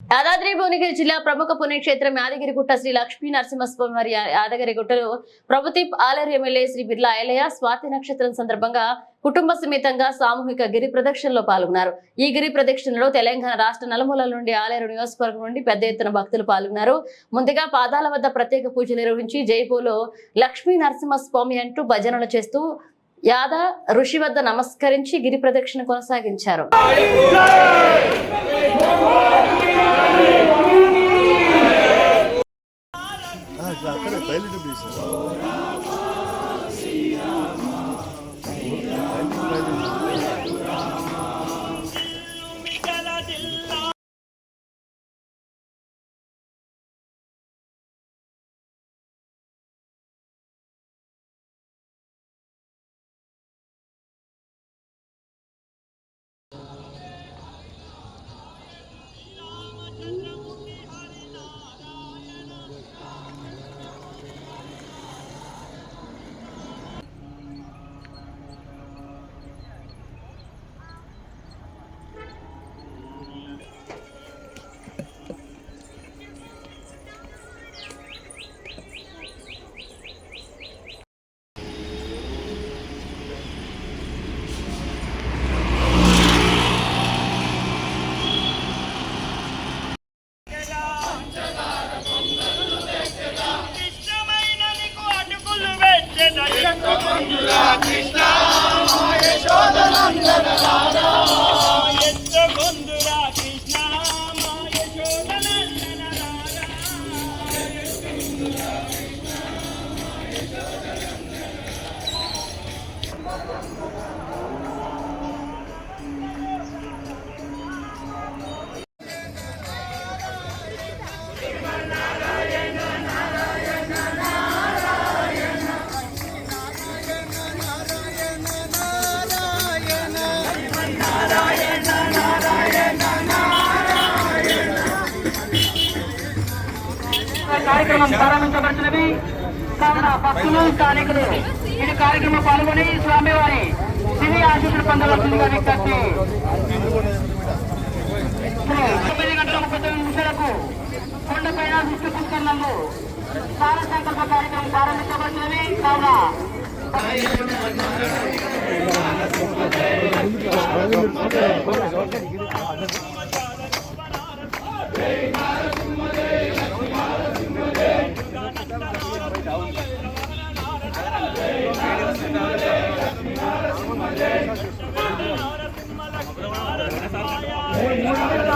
యాదాద్రి భువనగిరి జిల్లా ప్రముఖ పుణ్యక్షేత్రం యాదగిరిగుట్ట శ్రీ లక్ష్మీ నరసింహస్వామి వారి యాదగిరిగుట్టలో ప్రభుదీప్ ఆలయ ఎమ్మెల్యే శ్రీ బిర్లా ఆలయ స్వాతి నక్షత్రం సందర్భంగా కుటుంబ సమేతంగా సామూహిక గిరి ప్రదక్షిణలో పాల్గొన్నారు. ఈ గిరి ప్రదక్షిణలో తెలంగాణ రాష్ట్ర నలుమూలల నుండి ఆలేరు నియోజకవర్గం నుండి పెద్ద ఎత్తున భక్తులు పాల్గొన్నారు. ముందుగా పాదాల వద్ద ప్రత్యేక పూజలు నిర్వహించి జైపూలో లక్ష్మీ నరసింహస్వామి అంటూ భజనలు చేస్తూ యాద ఋషి వద్ద నమస్కరించి గిరి ప్రదక్షిణ కొనసాగించారు. అక్కడే బయలు చూపిస్తారు Alhamdulillah. కార్యక్రమం ప్రారంభించబడుతున్నది. కావున భక్తులు స్థానికులు ఈ కార్యక్రమం పాల్గొని స్వామివారి దివ్య ఆశీస్సులు పొందవలసిందిగా విజ్ఞప్తి. తొమ్మిది గంటల ముప్పై తొమ్మిది నిమిషాలకు కొండపైన విష్ణు పుష్కరణంలో సార సంకల్ప కార్యక్రమం ప్రారంభించబడుతున్నది. కావున బాలరూప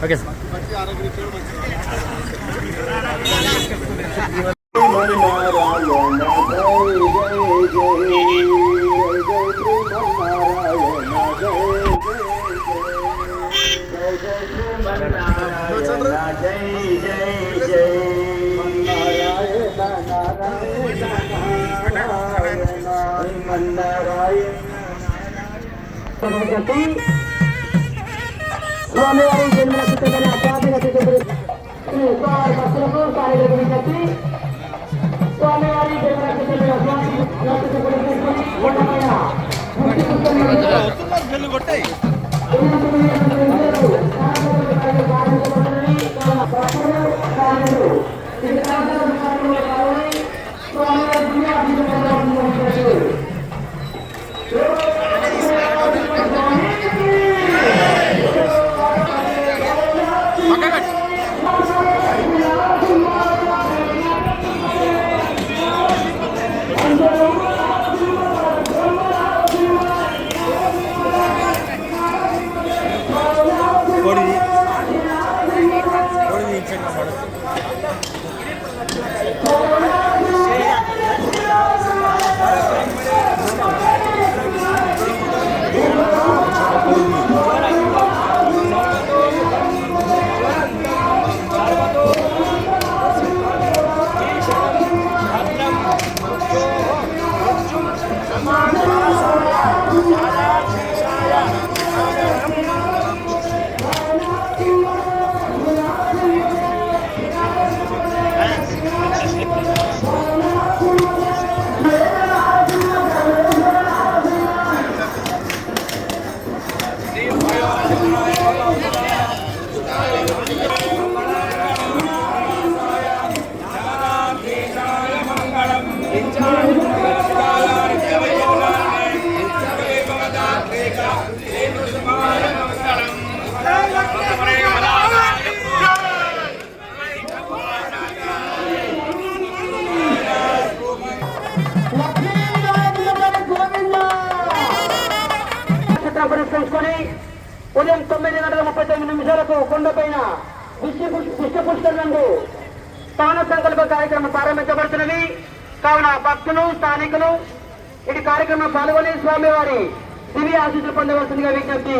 చిత్తమైన ప్రాథమిక చిత్తపరి శ్రీ స్వామివారి భక్తులకు స్థానికులకు విజ్ఞప్తి స్వామివారి జన్మల చిత్తమైన స్వామి చిత్తపరి తీసుకొని కొండపైన ముక్తి పుస్తకం చిత్రం తొమ్మిది నిమిషాలకు కొండపైన విష్ణు విష్ణు పుష్కర్ స్థాన సంకల్ప కార్యక్రమం ప్రారంభించబడుతున్నది. కావున భక్తులు స్థానికులు ఇటు కార్యక్రమం పాల్గొని స్వామివారి దివ్య ఆశీస్సులు పొందవలసిందిగా విజ్ఞప్తి